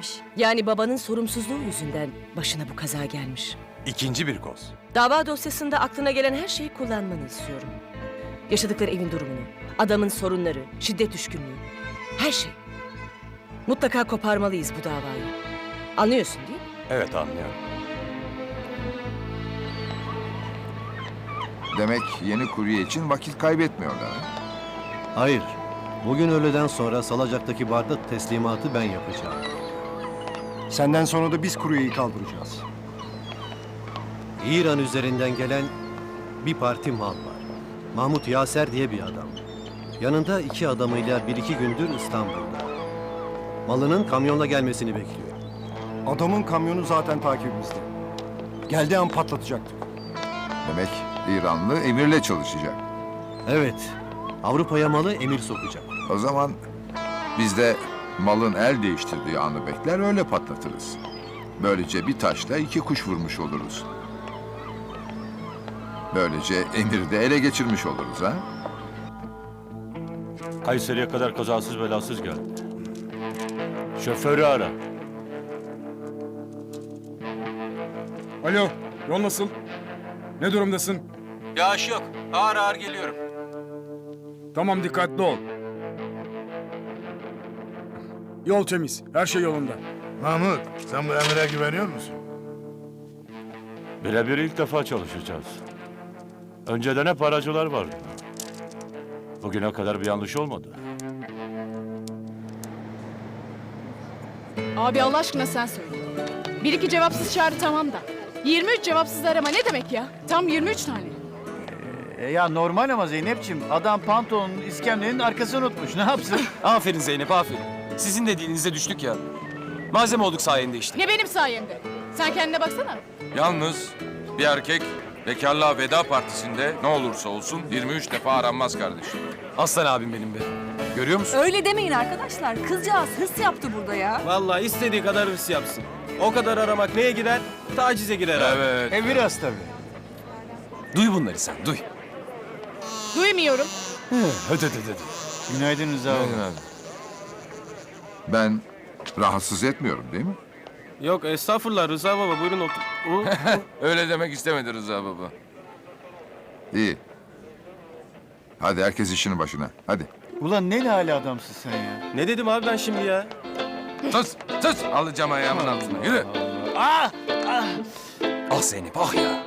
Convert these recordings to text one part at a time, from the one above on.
etmiş. Yani babanın sorumsuzluğu yüzünden başına bu kaza gelmiş. İkinci bir koz. Dava dosyasında aklına gelen her şeyi kullanmanı istiyorum. Yaşadıkları evin durumunu, adamın sorunları, şiddet düşkünlüğü, her şey. Mutlaka koparmalıyız bu davayı. Anlıyorsun değil mi? Evet anlıyorum. Demek yeni kurye için vakit kaybetmiyorlar. ha? Hayır. Bugün öğleden sonra Salacak'taki barda teslimatı ben yapacağım. Senden sonra da biz kuryeyi kaldıracağız. İran üzerinden gelen bir parti mal var. Mahmut Yaser diye bir adam. Yanında iki adamıyla bir iki gündür İstanbul'da. Malının kamyonla gelmesini bekliyor. Adamın kamyonu zaten takibimizde. Geldiği an patlatacaktık. Demek İranlı emirle çalışacak. Evet, Avrupa'ya malı emir sokacak. O zaman biz de malın el değiştirdiği anı bekler öyle patlatırız. Böylece bir taşla iki kuş vurmuş oluruz. Böylece emiri de ele geçirmiş oluruz ha? Kayseri'ye kadar kazasız belasız geldi. Şoförü ara. Alo, yol nasıl? Ne durumdasın? Yağış yok. Ağır ağır geliyorum. Tamam dikkatli ol. Yol temiz, her şey yolunda. Mahmut, sen bu emire güveniyor musun? Birebir ilk defa çalışacağız. Önceden hep aracılar vardı. Bugüne kadar bir yanlış olmadı. Abi Allah aşkına sen söyle. Bir iki cevapsız çağrı tamam da. 23 cevapsız arama ne demek ya? Tam 23 tane. E ya normal ama Zeynep'ciğim. Adam pantolonun iskemlenin arkasını unutmuş. Ne yapsın? Aferin Zeynep aferin. Sizin de dilinize düştük ya. Malzeme olduk sayende işte. Ne benim sayemde. Sen kendine baksana. Yalnız bir erkek bekarlığa veda partisinde ne olursa olsun 23 defa aranmaz kardeşim. Aslan abim benim be. Görüyor musun? Öyle demeyin arkadaşlar. Kızcağız hırs yaptı burada ya. Vallahi istediği kadar hırs yapsın. O kadar aramak neye girer? Tacize girer abi. Evet. E biraz tabii. Duy bunları sen, duy. Duymuyorum. Hadi hadi hadi. Günaydın Rıza abi. Ben rahatsız etmiyorum değil mi? Yok estağfurullah Rıza baba buyurun otur. Öyle demek istemedi Rıza baba. İyi. Hadi herkes işinin başına. Hadi. Ulan ne lale adamsın sen ya. ne dedim abi ben şimdi ya? Sus, sus! Alacağım ayağımın altına. Yürü. Ah! Ah Zeynep ah ya.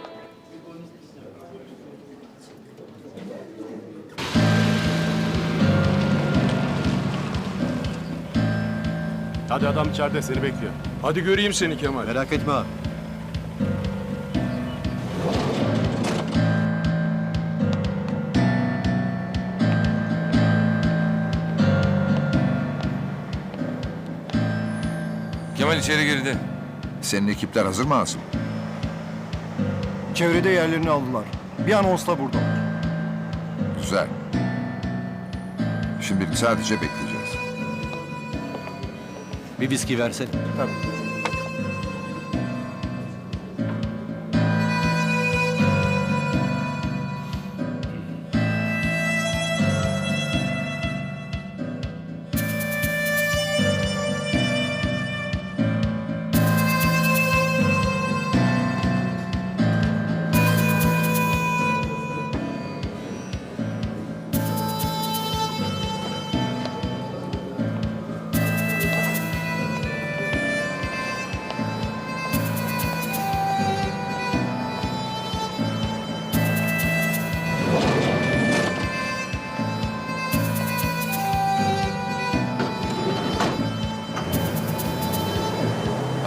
Hadi adam içeride seni bekliyor. Hadi göreyim seni Kemal. Merak etme abi. Kemal içeri girdi. Senin ekipler hazır mı Asım? Çevrede yerlerini aldılar. Bir anonsla buradalar. Güzel. Şimdilik sadece bekleyeceğiz. Bir viski versene.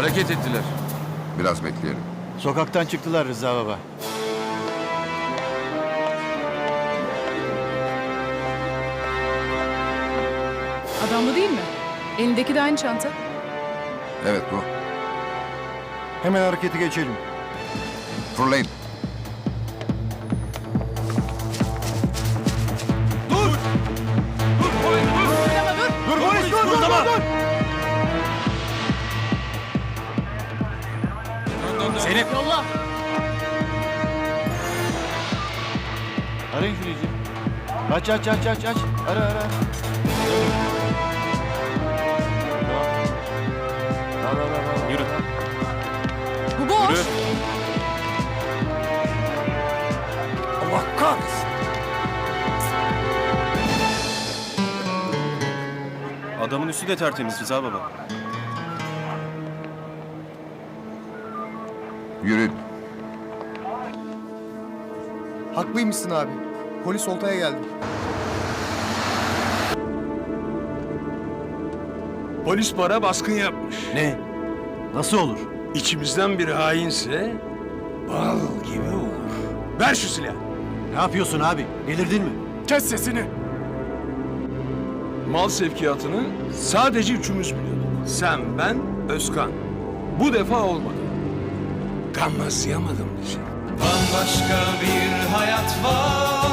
Hareket ettiler. Biraz bekleyelim. Sokaktan çıktılar Rıza baba. Adam bu değil mi? Elindeki de aynı çanta. Evet bu. Hemen harekete geçelim. Fırlayın. Zeynep. Yolla. Arayın şunu iyice. Aç aç aç aç aç. Ara ara. Yürü. Bu boş. Yürü. Allah kahretsin. Adamın üstü de tertemiz Rıza baba. Yürü. Haklıymışsın abi. Polis oltaya geldi. Polis para baskın yapmış. Ne? Nasıl olur? İçimizden bir hainse bal gibi olur. Ver şu silahı. Ne yapıyorsun abi? Delirdin mi? Kes sesini. Mal sevkiyatını sadece üçümüz biliyorduk. Sen, ben, Özkan. Bu defa olmadı. Gammazlayamadım bizi. Bambaşka bir hayat var.